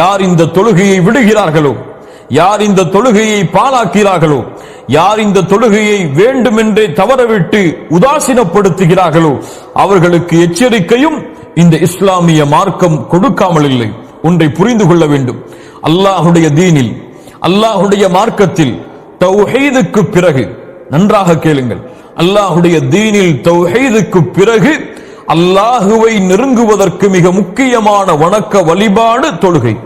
யார் இந்த தொழுகையை விடுகிறார்களோ யார் இந்த தொழுகையை பாலாக்கிறார்களோ யார் இந்த தொழுகையை வேண்டுமென்றே தவறவிட்டு உதாசீனப்படுத்துகிறார்களோ அவர்களுக்கு எச்சரிக்கையும் இந்த இஸ்லாமிய மார்க்கம் கொடுக்காமல் இல்லை. ஒன்றை புரிந்து கொள்ள வேண்டும். அல்லாஹுடைய தீனில் அல்லாஹுடைய மார்க்கத்தில் தௌஹீதுக்கு பிறகு நன்றாக கேளுங்கள். அல்லாஹுடைய தீனில் தௌஹீதுக்கு பிறகு அல்லாஹுவை நெருங்குவதற்கு மிக முக்கியமான வணக்க வழிபாடு தொழுகை.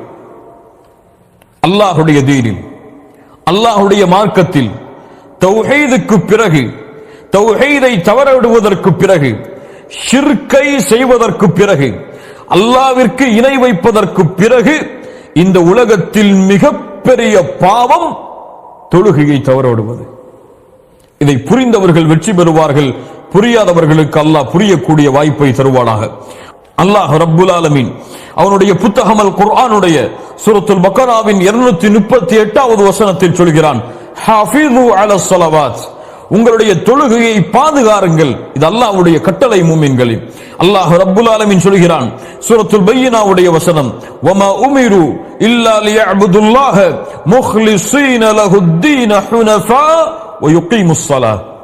அல்லாஹுடைய தீனில் அல்லாஹுடைய மார்க்கத்தில் தௌஹீதுக்கு பிறகு தௌஹீதை தவறவிடுவதற்கு பிறகு ஷிர்கை செய்வதற்கு பிறகு அல்லாவிற்கு இணை வைப்பதற்கு பிறகு இந்த உலகத்தில் மிகப்பெரிய பாவம் தொழுகையை தவறவிடுவது. இதை புரிந்தவர்கள் வெற்றி பெறுவார்கள். புரியாதவர்களுக்கு அல்லாஹ் புரியக்கூடிய வாய்ப்பை தருவானாக. அல்லாஹ் ரப்புல் ஆலமீன். அவனுடைய புத்தகமல் குர்ஆனுடைய சூரத்துல் பக்கராவின் இருநூத்தி முப்பத்தி எட்டாவது வசனத்தில் சொல்கிறான் உங்களுடைய தொழுகையை பாதுகாருங்கள். இது அல்லாஹ்வுடைய கட்டளை மூமின்களின். அல்லாஹ் ரப்புல் ஆலமின் சொல்கிறான் சூரத்துல் பையனாவுடைய வசனம் வமா உமிரு இல்லா லியஅபுதுல்லாஹ முஹ்லிஸீன லஹுத்தீன ஹுனஃபா வயுக்கீமுஸ்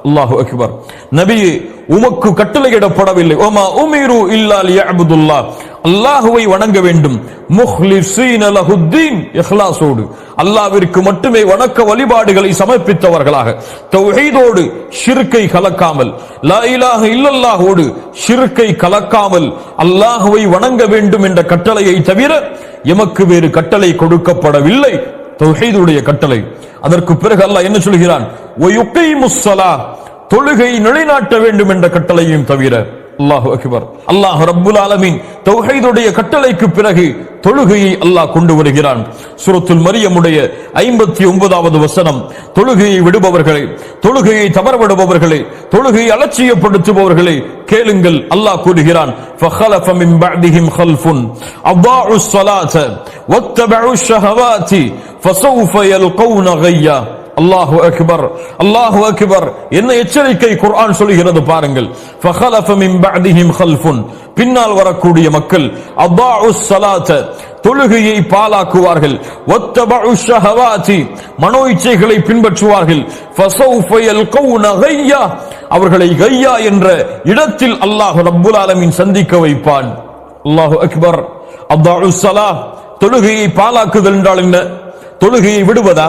அல்லாஹு அக்பர் நபியே உமக்கு கட்டளையிடப்படவில்லை. ஓமா உமிரு இல்லால் லியஅபுதுல்லாஹ் அல்லாஹுவை வணங்க வேண்டும். முஹ்லிஸீன லஹுத்தீன். இஹ்லாஸோடு. அல்லாஹ்விற்கு மட்டுமே வணக்க வழிபாடுகளை சமர்ப்பித்தவர்களாக. தௌஹீதோடு. ஷிர்கை கலக்காமல். லா இலாஹ இல்லல்லாஹோடு. ஷிர்கை கலக்காமல். அல்லாஹுவை வணங்க வேண்டும் என்ற கட்டளையை தவிர எமக்கு வேறு கட்டளை கொடுக்கப்படவில்லை. தௌஹீதுடைய கட்டளை. அதற்கு பிறகு அல்லாஹ் என்ன சொல்கிறான்? தொழுகை நிலைநாட்ட வேண்டும் என்ற கட்டளையும் தவிர அல்லாஹு அக்பர். அல்லாஹ் ரப்புல் ஆலமின் தௌஹீதுடைய கட்டளைக்கு பிறகு தொழுகையை அல்லாஹ் கொண்டு வருகிறான். சுரத்துல் மரியமுடைய ஐம்பத்தி ஒன்பதாவது வசனம் தொழுகையை விடுபவர்களை தொழுகையை தவறவிடுபவர்களை தொழுகையை அலட்சியப்படுத்துபவர்களை கேளுங்கள் அல்லாஹ் கூறுகிறான் அவ்வாறு அல்லாஹு அக்பர் அல்லாஹு அக்பர். என்ன எச்சரிக்கை குர்ஆன் சொல்கிறது பாருங்கள். ஃபஹலஃப மின் பஅதிஹிம் ஹல்ஃபுன் பின்னால் வரக்கூடிய மக்கள் அபாஉ ஸலாத தொழுகையை பாலாக்குவார்கள். ஒத்தபஉ ஷஹவாதி மனோ இச்சைகளை பின்பற்றுவார்கள். ஃபஸௌஃப யல்கௌன கையா. அவர்களை கையா என்ற இடத்தில் அல்லாஹ் ரப்புல் ஆலமீன் சந்திக்க வைப்பான். அல்லாஹு அக்பர் அபாஉ ஸலா. தொழுகையை பாலாக்குதல் என்றால் என்ன? தொழுகையை விடுவதா?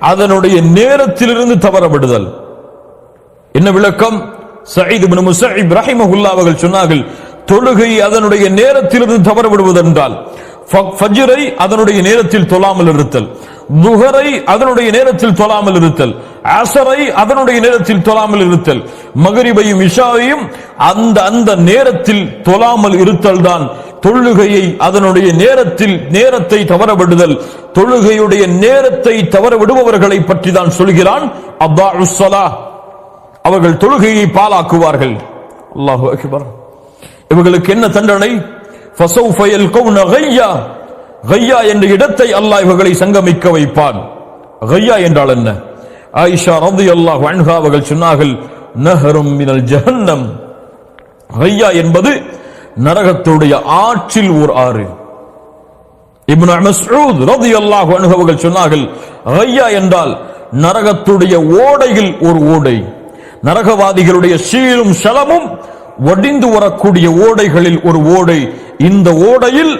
அதனுடைய நேரத்திலிருந்து தவறப்படுதல் என்ன விளக்கம்? சயீத் இப்னு முஸைப் அவர்கள் சொன்னார்கள் தொழுகை அதனுடைய நேரத்திலிருந்து தவறப்படுவதென்றால் ஃபஜ்ரை அதனுடைய நேரத்தில் தொழாமல் இருத்தல் துஹரை அதனுடைய நேரத்தில் தொழாமல் இருத்தல் அசரை அதனுடைய நேரத்தில் தொழாமல் இருத்தல் மகரிபையும் இஷாவையும் அந்த அந்த நேரத்தில் தொழாமல் இருத்தல் தான் தொழுகையை அதனுடைய நேரத்தில் நேரத்தை தவறப்படுதல் தொழுகையுடைய நேரத்தை தவற விடுபவர்களை பற்றி தான் சொல்கிறான். அப்பா ஸலாஹ் அவர்கள் தொழுகையை பாலாக்குவார்கள் அல்லாஹு அக்பர். இவர்களுக்கு என்ன தண்டனை? ஃபஸௌஃப யல்கௌன கையா. கையா என்ற இடத்தை அல்லாஹ் இவர்களை சங்கமிக்க வைப்பான். கையா என்றால் என்ன? ஆயிஷா ரலியல்லாஹு அன்ஹா அவர்கள் சொன்னார்கள் நஹரும் மினல் ஜஹன்னம். கையா என்பது நரகத்துடைய ஆற்றில் ஓர் ஆறு. இப்னு மஸ்ஊத் ரலியல்லாஹு அன்ஹு அவர்கள் சொன்னார்கள் கையா என்றால் நரகத்துடைய ஓடையில் ஒரு ஓடை. நரகவாதிகளுடைய சீரும் சலமும் வடிந்து வரக்கூடிய ஓடைகளில் ஒரு ஓடை. இந்த ஓடையில்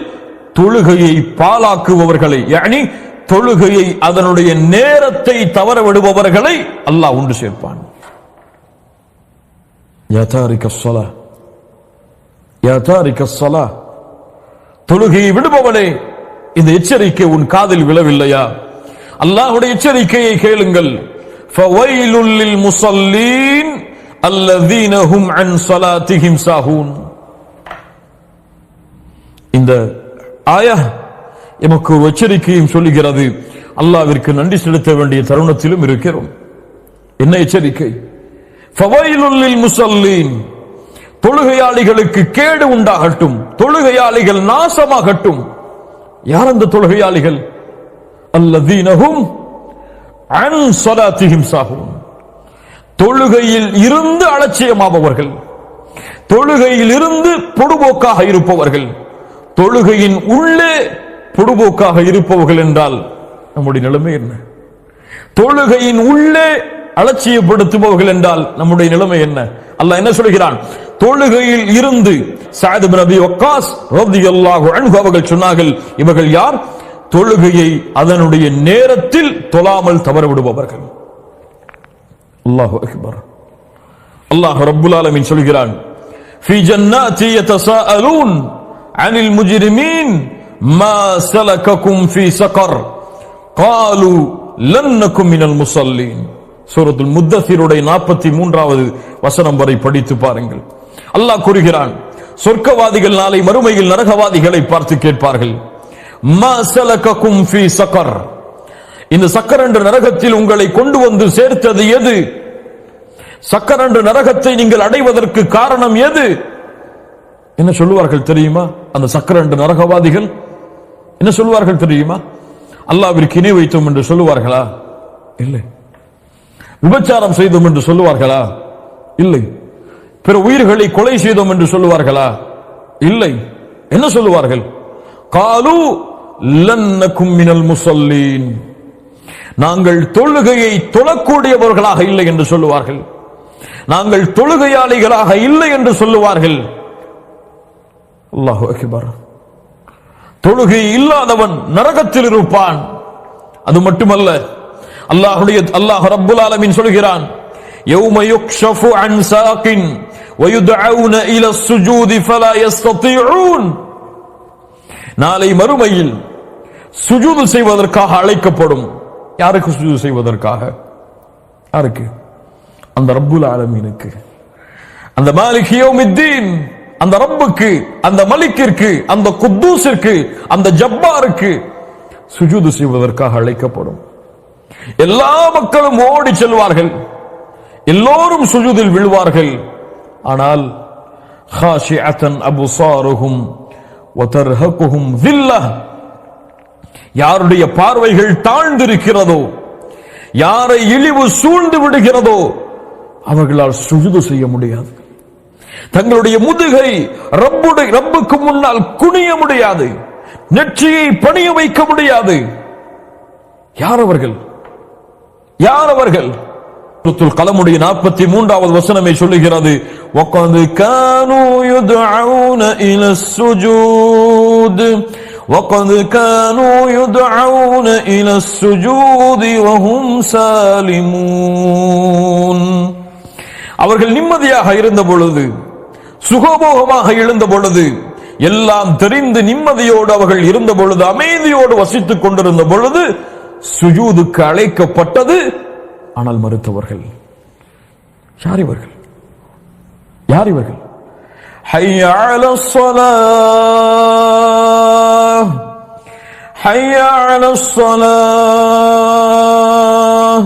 தொழுகையை பாலாக்குபவர்களை யானி தொழுகையை அதனுடைய நேரத்தை தவற விடுபவர்களை அல்லாஹ் உண்டு சேர்ப்பான். தொழுகையை விடுபவனே இந்த எச்சரிக்கை உன் காதில் விழவில்லையா? அல்லாஹுடைய எச்சரிக்கையை கேளுங்கள். முசல்லீன் அல்லதீனஹும் அன் சலாத்திஹிம் சாஹூன். இந்த ஆயா எமக்கு ஒரு எச்சரிக்கையும் சொல்லுகிறது. அல்லாவிற்கு நன்றி செலுத்த வேண்டிய தருணத்திலும் இருக்கிறோம். என்ன எச்சரிக்கை? முசல்லீன். தொழுகையாளிகளுக்கு கேடு உண்டாகட்டும். தொழுகையாளிகள் நாசமாகட்டும். யார் அந்த தொழுகையாளிகள்? அல்லதீனகும் அன் ஸலாத்திஹிம் சாஹூன். தொழுகையில் இருந்து அலட்சியமாபவர்கள் தொழுகையில் இருந்து பொடுபோக்காக இருப்பவர்கள் தொழுகையின் உள்ளே பொடுபோக்காக இருப்பவர்கள் என்றால் நம்முடைய நிலைமை என்ன? தொழுகையின் உள்ளே அலட்சியப்படுத்துபவர்கள் என்றால் நம்முடைய நிலைமை என்ன? அல்ல என்ன சொல்கிறான்? தொழுகையில் இருந்து சாயது நபி வக்காஸ் ரலியல்லாஹு அன்ஹு அவர்கள் சொன்னார்கள் இவர்கள் யார் தொழுகையை அதனுடைய நேரத்தில் தொழாமல் தவற விடுபவர்கள் அல்லாஹு அக்பர் அல்லாஹ் ரப்புல் ஆலமீன் சொல்கிறான் في جنات يتساءلون عن المجرمين ما سلككم في سقر قالوا لن نكن من المصلين சூரத்துல் முத்தசிருடைய நாற்பத்தி மூன்றாவது வசனம் வரை படித்து பாருங்கள் அல்லாஹ் கூறுகிறான் சொர்க்கவாதிகள் நாளை மறுமையில் நரகவாதிகளை பார்த்து கேட்பார்கள். சக்கர். இந்த சக்கர் என்ற நரகத்தில் உங்களை கொண்டு வந்து சேர்த்தது எது? சக்கர் என்ற நரகத்தை நீங்கள் அடைவதற்கு காரணம் எது? என்ன சொல்லுவார்கள் தெரியுமா? அந்த சக்கர் என்ற நரகவாதிகள் என்ன சொல்லுவார்கள் தெரியுமா? அல்லாவிற்கு இணை வைத்தோம் என்று சொல்லுவார்களா? இல்லை. விபச்சாரம் செய்தோம் என்று சொல்லுவார்களா? இல்லை. பிற உயிர்களை கொலை செய்தோம் என்று சொல்லுவார்களா? இல்லை. என்ன சொல்லுவார்கள்? காலு லன்னக்கும் மினல் முசல்லீன். நாங்கள் தொழுகையை தொழக்கூடியவர்களாக இல்லை என்று சொல்லுவார்கள். நாங்கள் தொழுகையாளிகளாக இல்லை என்று சொல்லுவார்கள். அல்லாஹு அக்பர். தொழுகை இல்லாதவன் நரகத்தில் இருப்பான். அது மட்டுமல்ல. அல்லாஹுடைய அல்லாஹ் ரப்புல் ஆலமின் சொல்கிறான். يوم يكشف عن ساق ويدعون إلى السجود فلا يستطيعون நாளை மறுமையில் சுஜூது செய்வதற்காக அழைக்கப்படும் யாருக்கு சுஜூது செய்வதற்காக யாருக்கு அந்த ரப்புல் ஆலமீனுக்கு அந்த மாலிக் யௌமித்தீன் அந்த ரப்புக்கு அந்த மலிக்கிற்கு அந்த குத்தூஸிற்கு அந்த ஜப்பாருக்கு சுஜூது செய்வதற்காக அழைக்கப்படும் எல்லா மக்களும் ஓடி செல்வார்கள் எல்லோரும் சுஜூதில் விழுவார்கள். ஆனால் அபுசாருகும் யாருடைய பார்வைகள் தாழ்ந்திருக்கிறதோ யாரை இழிவு சூழ்ந்து விடுகிறதோ அவர்களால் சுஜுது செய்ய முடியாது. தங்களுடைய முதுகை ரப்புடைய ரப்புக்கு முன்னால் குனிய முடியாது. நெற்றியை பணிய வைக்க முடியாது. யார் அவர்கள்? யார் அவர்கள்? கலமுடைய நாற்பத்தி மூன்றாவது வசனமே சொல்லுகிறது وَقَدْ كَانُوا يُدْعَوْنَ إِلَى السُّجُودِ وَقَدْ كَانُوا يُدْعَوْنَ إِلَى السُّجُودِ وَهُمْ سَالِمُونَ அவர்கள் நிம்மதியாக இருந்த பொழுது சுகபோகமாக எழுந்த பொழுது எல்லாம் தெரிந்து நிம்மதியோடு அவர்கள் இருந்த பொழுது அமைதியோடு வசித்துக் கொண்டிருந்த பொழுது சுஜூதுக்கு அழைக்கப்பட்டது ஆனால் மறுத்தவர்கள் யார் இவர்கள் யார் இவர்கள் حي على الصلاة حي على الصلاة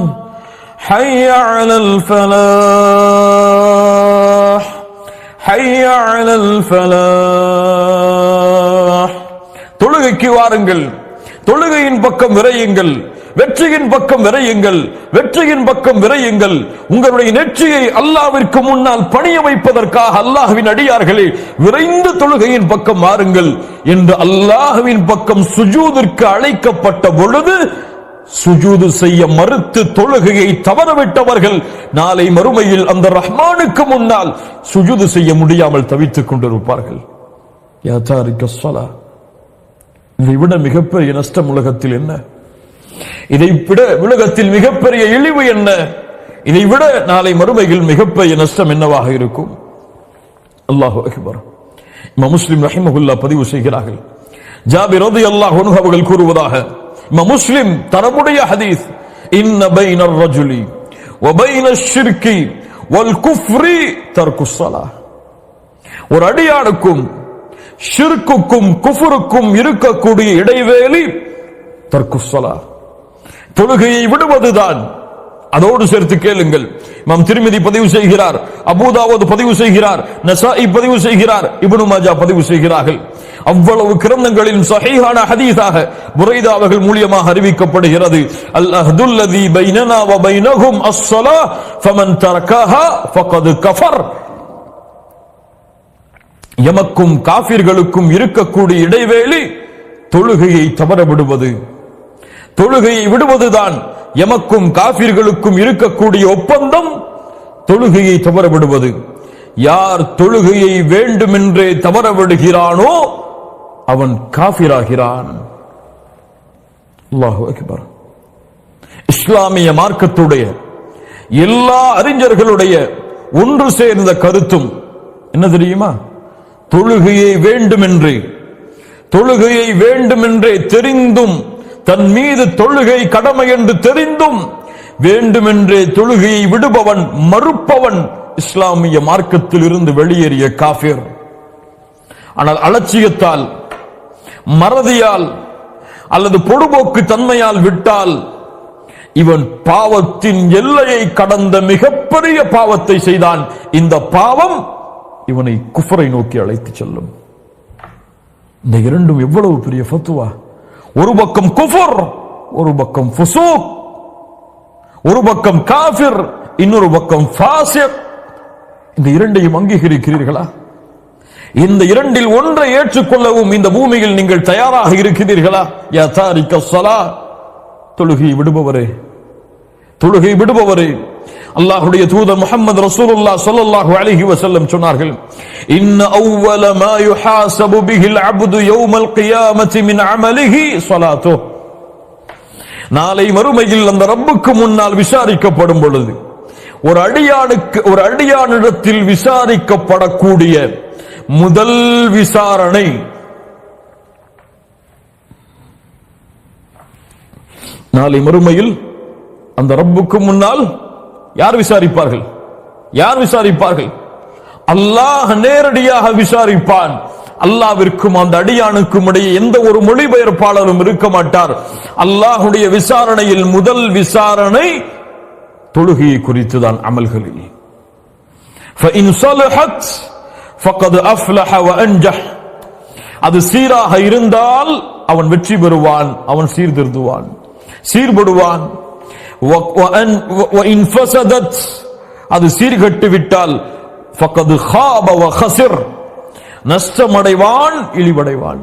حي على الفلاح حي على الفلاح தொழுகைக்கு வாருங்கள் தொழுகையின் பக்கம் விரையுங்கள் வெற்றியின் பக்கம் விரையுங்கள் வெற்றியின் பக்கம் விரையுங்கள். உங்களுடைய நெற்றியை அல்லாவிற்கு முன்னால் பணிய வைப்பதற்காக அல்லாஹுவின் அடியார்களே விரைந்து தொழுகையின் பக்கம் மாறுங்கள் என்று அல்லாஹுவின் பக்கம் சுஜூதிற்கு அழைக்கப்பட்ட பொழுது சுஜூது செய்ய மறுத்து தொழுகையை தவறவிட்டவர்கள் நாளை மறுமையில் அந்த ரஹ்மானுக்கு முன்னால் சுஜூது செய்ய முடியாமல் தவித்துக் கொண்டிருப்பார்கள். யா தாரிக்க இதை விட மிகப்பெரிய நஷ்டம் உலகத்தில் என்ன? இதை விட உலகத்தில் மிகப்பெரிய இழிவு என்ன? இதை விட நாளை மறுமையில் மிகப்பெரிய நஷ்டம் என்னவாக இருக்கும்? அல்லாஹு அகிபர். இம்மா முஸ்லிம் ரஹிமகுல்லா பதிவு செய்கிறார்கள். ஜாபி அல்லாஹ் அவர்கள் கூறுவதாக இம்மா முஸ்லிம் தரமுடைய ஹதீஸ் இன்ன பைன ரஜுலி ஒபைன ஷிர்கி வல் குஃப்ரி தர்குஸ்ஸலா ஒரு அடியானுக்கும் ஷிர்க்குக்கும் குஃபுருக்கும் இருக்கக்கூடிய இடைவேளி தர்குஸ்ஸலா தொழுகையை விடுவதுதான். அதோடு சேர்த்து கேளுங்கள். இமாம் திருமதி பதிவு செய்கிறார் அபூதாவது பதிவு செய்கிறார் நசாஇ பதிவு செய்கிறார் இப்னு மாஜா பதிவு செய்கிறார்கள். அவ்வளவு கிரந்தங்களில் சஹீஹான ஹதீஸாக புரைதா அவர்கள் மூலியமாக அறிவிக்கப்படுகிறது. அல்ஹதுல்லதி பைனனா வ பைனஹும் அஸ்ஸலா ஃபமன் தரக்கஹா ஃபகத் கஃபர். எமக்கும் காபிர்களுக்கும் இருக்கக்கூடிய இடைவேளி தொழுகையை தவற விடுவது தொழுகையை விடுவதுதான் எமக்கும் காபிர்களுக்கும் இருக்கக்கூடிய ஒப்பந்தம். தொழுகையை தவற விடுவது யார் தொழுகையை வேண்டுமென்றே தவற விடுகிறானோ அவன் காபிராகிறான் இஸ்லாமிய மார்க்கத்துடைய எல்லா அறிஞர்களுடைய ஒன்று சேர்ந்த கருத்தும் என்ன தெரியுமா? தொழுகையை வேண்டுமென்றே தொழுகையை வேண்டுமென்றே தெரிந்தும் தன் மீது தொழுகை கடமை என்று தெரிந்தும் வேண்டுமென்றே தொழுகையை விடுபவன் மறுப்பவன் இஸ்லாமிய மார்க்கத்தில் இருந்து வெளியேறிய காஃபிர். ஆனால் அலட்சியத்தால் மறதியால் அல்லது பொடுபோக்கு தன்மையால் விட்டால் இவன் பாவத்தின் எல்லையை கடந்த மிகப்பெரிய பாவத்தை செய்தான். இந்த பாவம் இவனை குஃபரை நோக்கி அழைத்து செல்லும். இந்த இரண்டும் எவ்வளவு பெரிய ஃபத்துவா? ஒரு பக்கம் குஃபுர் ஒரு பக்கம் ஃபுசூக். ஒரு பக்கம் காஃபிர் இன்னொரு பக்கம் ஃபாசிர் இந்த இரண்டையும் அங்கீகரிக்கிறீர்களா? இந்த இரண்டில் ஒன்றை ஏற்றுக்கொள்ளவும் இந்த பூமியில் நீங்கள் தயாராக இருக்கிறீர்களா? யா தாரிக்க தொழுகை விடுபவரே தொழுகை விடுபவரே. அல்லாஹுடைய தூதர் முகமது ரசூலுல்லாஹ் ஸல்லல்லாஹு அலைஹி வஸல்லம் சொன்னார்கள் இன்ன அவ்வல மா யுஹாசபு பிஹில் அப்து யௌமல் கியாமத்தி மின் அமலிஹி ஸலாத்துஹ். நாளை மறுமையில் அந்த ரப்புக்கு முன்னால் விசாரிக்கப்படும் பொழுது ஒரு அடியானுக்கு ஒரு அடியானிடத்தில் விசாரிக்கப்படக்கூடிய முதல் விசாரணை நாளை மறுமையில் அந்த ரப்புக்கு முன்னால் யார் விசாரிப்பார்கள்? யார் விசாரிப்பார்கள்? அல்லாஹ் நேரடியாக விசாரிப்பான். அல்லாவிற்கும் அந்த அடியானுக்கும் இடையே எந்த ஒரு மொழிபெயர்ப்பாளரும் இருக்க மாட்டார். அல்லாஹுடைய விசாரணையில் முதல் விசாரணை தொழுகையை குறித்துதான் அமல்களில். அது சீராக இருந்தால் அவன் வெற்றி பெறுவான் அவன் சீர்திருத்துவான் சீர்படுவான். அது சீர்கட்டு விட்டால் ஃபக்கது ஹாப வஹசிர் நஷ்டமடைவான் இழிவடைவான்.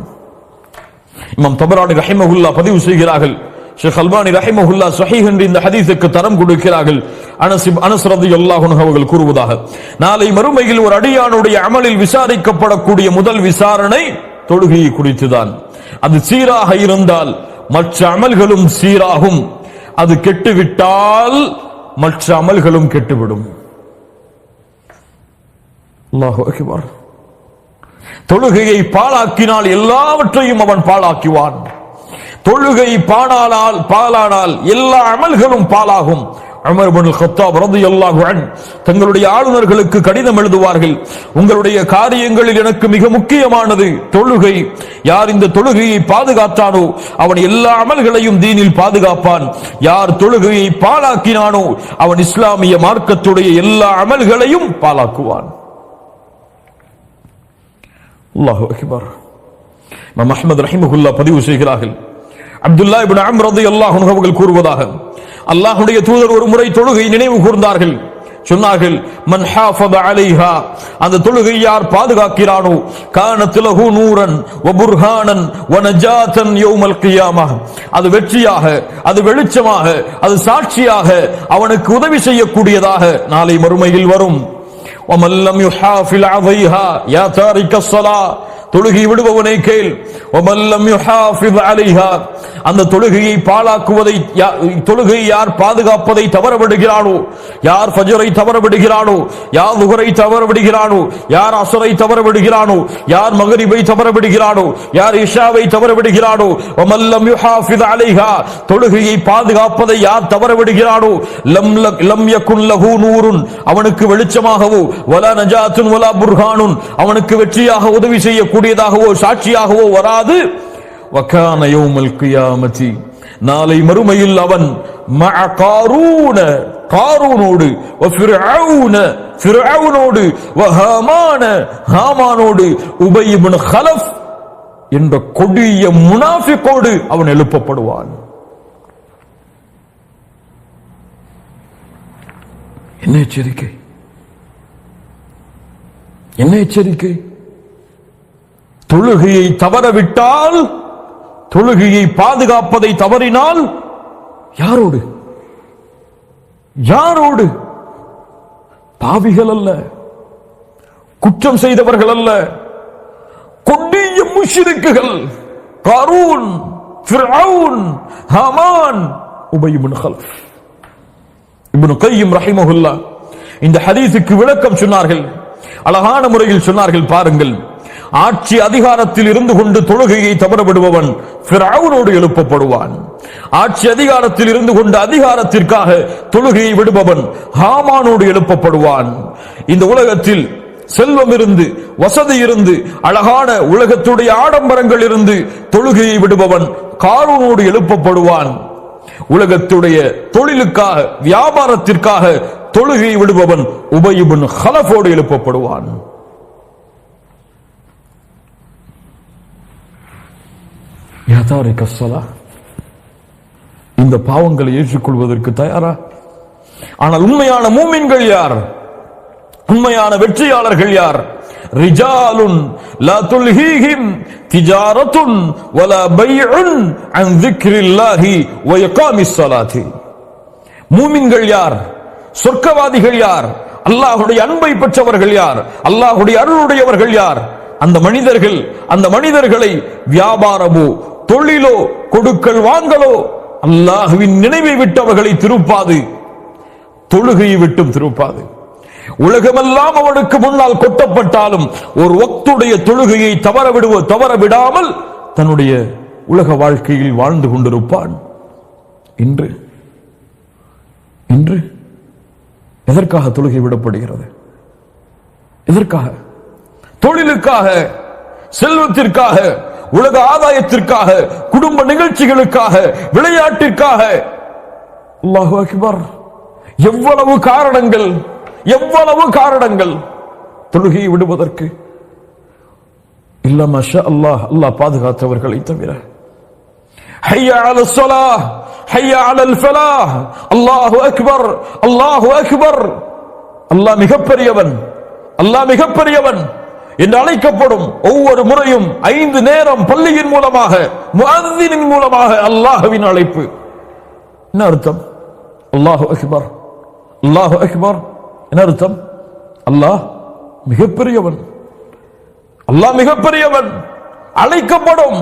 இமாம் தபரானி ரஹிமஹுல்லா பதிவு செய்கிறார்கள். ஷேக் அல்பானி ரஹிமஹுல்லா சஹீஹ் என்று இந்த ஹதீஸுக்கு தரம் கொடுக்கிறார்கள். அனசிப் அனஸ்ரதி அல்லாஹுன் அவர்கள் கூறுவதாக. நாளை மறுமையில் ஒரு அடியானுடைய அமலில் விசாரிக்கப்படக்கூடிய முதல் விசாரணை தொழுகையை குறித்துதான். அது சீராக இருந்தால் மற்ற அமல்களும் சீராகும். அது கெட்டுவிட்டால் மற்ற அமல்களும் கெட்டுவிடும். தொழுகையை பாழாக்கினால் எல்லாவற்றையும் அவன் பாழாக்குவான். தொழுகை பாடானால் பாலானால் எல்லா அமல்களும் பாலாகும் உமர் தங்களுடைய ஆளுநர்களுக்கு கடிதம் எழுதுவார்கள். உங்களுடைய காரியங்களில் எனக்கு மிக முக்கியமானது தொழுகை. யார் இந்த தொழுகையை பாதுகாத்தானோ அவன் எல்லா அமல்களையும் தீனில் பாதுகாப்பான். யார் தொழுகையை பாழாக்கினானோ அவன் இஸ்லாமிய மார்க்கத்துடைய எல்லா அமல்களையும் பாழாக்குவான். அல்லாஹு அக்பர். பதிவு செய்கிறார்கள். அப்துல்லா இப்னு அம்ர் ரலியல்லாஹு அன்ஹு அவர்கள் கூறுவதாக அல்லாஹ்வுடைய தூதர் ஒரு முறை தொழுகை நினைவு கூர்ந்தார்கள் சொன்னார்கள் மன் ஹாஃபத அலைஹா அந்த தொழுகை யார் பாதுகாக்கிறானோ கானத் லஹு நூரன் வ புர்ஹானன் வ நஜாத்தன் யௌமல் கியாமஹ் அது வெற்றியாக அது வெளிச்சமாக அது சாட்சியாக அவனுக்கு உதவி செய்யக்கூடியதாக நாளை மறுமையில் வரும் ومن لم يحافظ عليها يا تارك الصلاه தொழுகி விடுபவனை கேள். ஒமல்லம் அந்த தொழுகையை பாழாக்குவதை தொழுகையை யார் பாதுகாப்பதை தவற விடுகிறானோ யார் ஃபஜரை தவற விடுகிறானோ யார் நுகரை தவற விடுகிறானோ யார் அசரை தவற விடுகிறானோ யார் மகரிபை தவற விடுகிறானோ யார் இஷாவை தவற விடுகிறானோ ஒமல்லம் யுஹாஃபித் அலிஹா தொழுகையை பாதுகாப்பதை யார் தவற விடுகிறானோ லம் லம் யகுன் லஹு நூருன் அவனுக்கு வெளிச்சமாகவோ வலா நஜாத்துன் வலா புர்ஹானுன் அவனுக்கு வெற்றியாக உதவி செய்யக்கூடிய அறிவிக்கக்கூடியதாகவோ சாட்சியாகவோ வராது. வக்கான கியாமதி. நாளை மறுமையில் அவன் காரூன காரூனோடு ஹாமானோடு உபை ஹலஃப் என்ற கொடிய முனாஃபிக்கோடு அவன் எழுப்பப்படுவான். என்ன எச்சரிக்கை? என்ன எச்சரிக்கை? தொழுகையை தவறவிட்டால் தொழுகையை பாதுகாப்பதை தவறினால் யாரோடு? யாரோடு? பாவிகள் அல்ல. குற்றம் செய்தவர்கள் அல்ல. கொடிய முஷிருக்குகள். Qarun Firaun Haman Ubayy ibn Khalaf. Ibn Qayyim ரஹிமஹுல்லா இந்த ஹதீஸுக்கு விளக்கம் சொன்னார்கள். அழகான முறையில் சொன்னார்கள் பாருங்கள். ஆட்சி அதிகாரத்தில் இருந்து கொண்டு தொழுகையை தவறவிடுபவன் ஃபிரௌனோடு எழுப்பப்படுவான். ஆட்சி அதிகாரத்தில் இருந்து கொண்டு அதிகாரத்திற்காக தொழுகையை விடுபவன் ஹாமானோடு எழுப்பப்படுவான். இந்த உலகத்தில் செல்வம் இருந்து வசதி இருந்து அழகான உலகத்துடைய ஆடம்பரங்கள் இருந்து தொழுகையை விடுபவன் காரூனோடு எழுப்பப்படுவான். உலகத்துடைய தொழிலுக்காக வியாபாரத்திற்காக தொழுகையை விடுபவன் உபயுபன் ஹலஃபோடு எழுப்பப்படுவான். யதாரிக ஸலா. இந்த பாவங்களை ஏற்றுக்கொள்வதற்கு தயாரா? ஆனால் உண்மையான மூமின்கள் யார்? உண்மையான வெற்றியாளர்கள் யார்? ரிஜாலுன் லா துல்ஹீஹிம் திஜாரத்துன் வலா அன் ذிக்ரில்லாஹி வ இகாமிஸ் ஸலாத்தி. மூமின்கள் யார்? சொர்க்கவாதிகள் யார்? அல்லாஹுடைய அன்பை பெற்றவர்கள் யார்? அல்லாஹுடைய அருளுடையவர்கள் யார்? அந்த மனிதர்கள் அந்த மனிதர்களை வியாபாரமோ தொழிலோ கொடுக்கல் வாங்கலோ அல்லாஹுவின் நினைவை விட்டவர்களை திருப்பாது. தொழுகையை விட்டும் திருப்பாது. உலகமெல்லாம் அவனுக்கு முன்னால் கொட்டப்பட்டாலும் ஒரு ஒக்துடைய தொழுகையை தவற விடுவோ தவற விடாமல் தன்னுடைய உலக வாழ்க்கையில் வாழ்ந்து கொண்டிருப்பான். இன்று இன்று எதற்காக தொழுகை விடப்படுகிறது? எதற்காக? தொழிலுக்காக செல்வத்திற்காக உலக ஆதாயத்திற்காக குடும்ப நிகழ்ச்சிகளுக்காக விளையாட்டிற்காக. அல்லாஹு அக்பர். எவ்வளவு காரணங்கள் எவ்வளவு காரணங்கள் தொழுகையை விடுவதற்கு. இல்லாம அல்லாஹ் அல்லாஹ் பாதுகாத்தவர்களை தவிர. ஹையா அல சொலா ஹையா அலல் ஃபலாஹ். அல்லாஹு அக்பர் அல்லாஹு அக்பர். அல்லாஹ் மிகப்பெரியவன் அல்லாஹ் மிகப்பெரியவன். என்று அழைக்கப்படும் ஒவ்வொரு முறையும் ஐந்து நேரம் பள்ளியின் மூலமாக முஅத்தினின் மூலமாக அல்லாஹ்வின் அழைப்பு. என்ன அர்த்தம்? அல்லாஹு அக்பர். அல்லாஹு அக்பர். என்ன அர்த்தம்? அல்லாஹ் மிகப்பெரியவன். அல்லாஹ் மிகப்பெரியவன். அழைக்கப்படும்.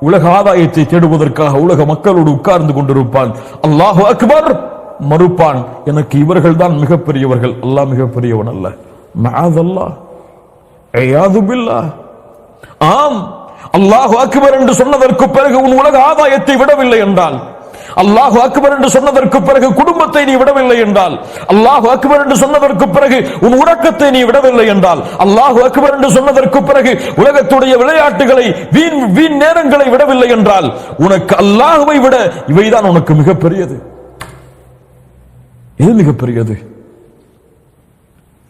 உலக ஆதாயத்தை தேடுவதற்காக உலக மக்களோடு உட்கார்ந்து கொண்டிருப்பான். அல்லாஹு அக்பர். மறுப்பான். எனக்கு இவர்கள் தான் மிகப்பெரியவர்கள். அல்லாஹ் மிகப்பெரியவன் அல்ல. மஆதல்லாஹ் ஆம் அல்லாஹு அக்பர் என்று சொன்னதற்கு பிறகு உன் உலக ஆதாயத்தை விடவில்லை என்றால் அல்லாஹு அக்பர் என்று சொன்னதற்கு பிறகு குடும்பத்தை நீ விடவில்லை என்றால் அல்லாஹு அக்பர் என்று சொன்னதற்கு பிறகு உன் உறக்கத்தை நீ விடவில்லை என்றால் அல்லாஹு அக்பர் என்று சொன்னதற்கு பிறகு உலகத்துடைய விளையாட்டுகளை வீண் வீண் நேரங்களை விடவில்லை என்றால் உனக்கு அல்லாஹுவை விட இவைதான் உனக்கு மிகப்பெரியது. எது மிகப்பெரியது?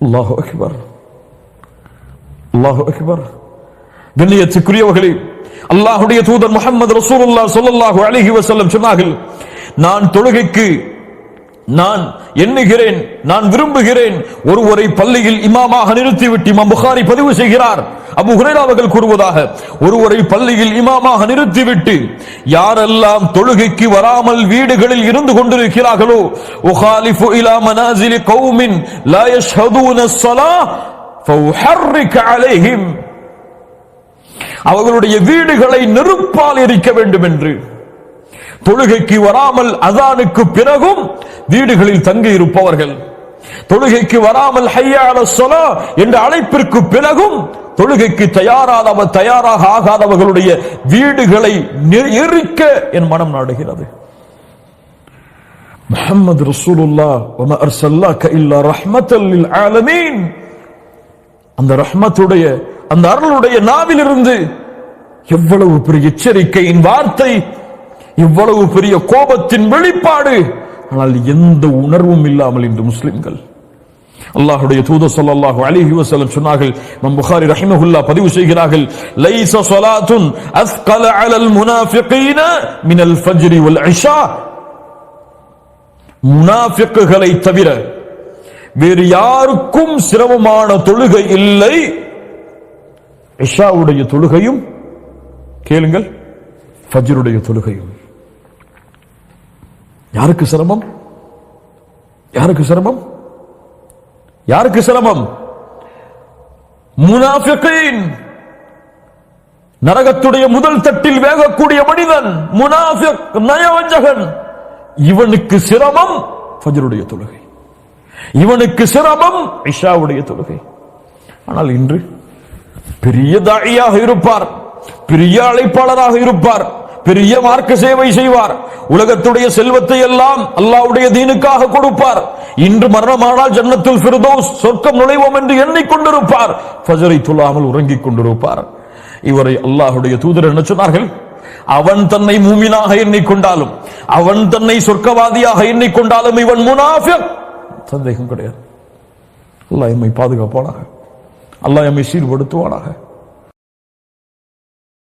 அல்லாஹு அக்பர். அல்லாஹு அக்பர். கண்ணியத்துக்குரியவர்களே அல்லாஹுடைய தூதர் முகமது ரசூலுல்லா சொல்லல்லாஹு அழகி வசல்லம் சொன்னார்கள் நான் தொழுகைக்கு நான் எண்ணுகிறேன் நான் விரும்புகிறேன் ஒருவரை பள்ளியில் இமாமாக நிறுத்திவிட்டு இமாம் புகாரி பதிவு செய்கிறார். அபு ஹுரேரா அவர்கள் கூறுவதாக ஒருவரை பள்ளியில் இமாமாக நிறுத்திவிட்டு யாரெல்லாம் தொழுகைக்கு வராமல் வீடுகளில் இருந்து கொண்டிருக்கிறார்களோ உஹாலிஃபு இலா மனாசிலி கௌமின் லா யஷ்ஹதூன ஸலாஹ் அவர்களுடைய வீடுகளை நெருப்பால் எரிக்க வேண்டும் என்று தொழுகைக்கு வராமல் அதானுக்கு பிறகும் வீடுகளில் தங்கி இருப்பவர்கள். தொழுகைக்கு வராமல் ஹையான சொலா என்ற அழைப்பிற்கு பிறகும் தொழுகைக்கு தயாராதவ தயாராக ஆகாதவர்களுடைய வீடுகளை எரிக்க என் மனம் நாடுகிறது. முகமது ரசூலுல்லா வமா அர்சல்லாக இல்லா ரஹ்மத்தல் ஆலமீன். அந்த ரஹ்மத்துடைய அந்த அருளுடைய நாவிலிருந்து எவ்வளவு பெரிய எச்சரிக்கையின் வார்த்தை எவ்வளவு பெரிய கோபத்தின் வெளிப்பாடு ஆனால் எந்த உணர்வும் இல்லாமல் இன்று முஸ்லிம்கள். அல்லாஹுடைய தூத ஸல்லல்லாஹு அலிஹி வசலம் சொன்னார்கள் நம் புகாரி ரஹிமஹுல்லா பதிவு செய்கிறார்கள் லைஸ ஸலாத்துன் அஸ்கல அலல் முனாஃபிகீன மினல் ஃபஜ்ரி வல் இஷா. முனாஃபிக்குகளை தவிர வேறு யாருக்கும் சிரமமான தொழுகை இல்லை. இஷாவுடைய தொழுகையும் கேளுங்கள் ஃபஜ்ருடைய தொழுகையும். யாருக்கு சிரமம்? யாருக்கு சிரமம்? யாருக்கு சிரமம்? முனாஃபிகின். நரகத்துடைய முதல் தட்டில் வேகக்கூடிய மனிதன் முனாஃபிக் நயவஞ்சகன். இவனுக்கு சிரமம் ஃபஜ்ருடைய தொழுகை. இவனுக்கு சிரமம் இஷாவுடைய தொழுகை. ஆனால் இன்று பெரிய தாழியாக இருப்பார் பெரிய அழைப்பாளராக இருப்பார் பெரிய மார்க்க சேவை செய்வார். உலகத்துடைய செல்வத்தை எல்லாம் அல்லாவுடைய தீனுக்காக கொடுப்பார். இன்று மரணமானால் ஜன்னத்தில் ஃபிர்தௌஸ் சொர்க்கம் நுழைவோம் என்று எண்ணிக்கொண்டிருப்பார். ஃபஜரை துல்லாமல் உறங்கிக் கொண்டிருப்பார். இவரை அல்லாஹுடைய தூதர் என்ன சொன்னார்கள்? அவன் தன்னை மூமினாக எண்ணிக்கொண்டாலும் அவன் தன்னை சொர்க்கவாதியாக எண்ணிக்கொண்டாலும் இவன் முனாஃபிக். சந்தேகம் கிடையாது. அல்லாஹ் எம்மை பாதுகாப்பானாக. அல்லாஹ் எம்மை சீர்படுத்துவானாக.